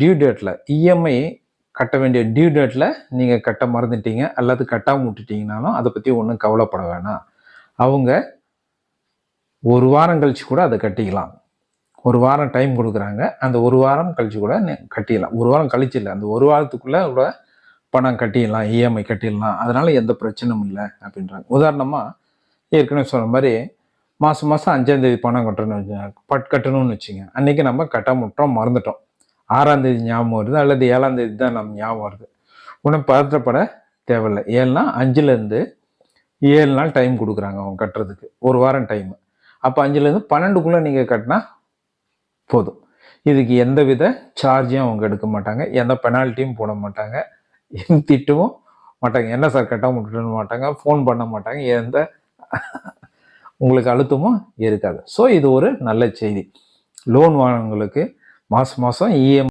Due டேட்டில் EMI கட்ட வேண்டிய டியூ டேட்டில் நீங்கள் கட்ட மறந்துட்டீங்க அல்லது கட்டாமல் விட்டுட்டீங்கனாலும் அதை பற்றி ஒன்றும் கவலைப்பட வேணாம். அவங்க ஒரு வாரம் கழித்து கூட அதை கட்டிக்கலாம். ஒரு வாரம் டைம் கொடுக்குறாங்க. அந்த ஒரு வாரம் கழித்து கூட நீ கட்டிடலாம். ஒரு வாரம் கழிச்சு இல்லை அந்த ஒரு வாரத்துக்குள்ளே கூட பணம் கட்டிடலாம் இஎம்ஐ கட்டிடலாம். அதனால் எந்த பிரச்சனையும் இல்லை அப்படின்றாங்க. உதாரணமாக ஏற்கனவே சொன்ன மாதிரி மாதம் மாதம் அஞ்சாந்தேதி பணம் கட்டணும்னு பட் கட்டணும்னு வச்சுங்க. அன்றைக்கி நம்ம கட்ட முட்டோம் மறந்துட்டோம். ஆறாம் தேதி ஞாபகம் வருது அல்லது ஏழாம் தேதி தான் நம்ம ஞாபகம் வருது. உடனே பதற்றப்பட தேவையில்லை. ஏழுனா அஞ்சுலேருந்து ஏழு நாள் டைம் கொடுக்குறாங்க அவங்க கட்டுறதுக்கு. ஒரு வாரம் டைம் அப்போ அஞ்சுலேருந்து பன்னெண்டுக்குள்ளே நீங்கள் கட்டினா போதும். இதுக்கு எந்த வித சார்ஜையும் அவங்க எடுக்க மாட்டாங்க. எந்த பெனால்ட்டியும் போட மாட்டாங்க. திட்டவும் மாட்டாங்க. என்ன சார் கட்டாக விட்டுட்டு மாட்டாங்க. ஃபோன் பண்ண மாட்டாங்க. எந்த உங்களுக்கு அழுத்தமும் இருக்காது. ஸோ இது ஒரு நல்ல செய்தி. லோன் வாங்கினவங்களுக்கு மாதம் மாதம் இஎம்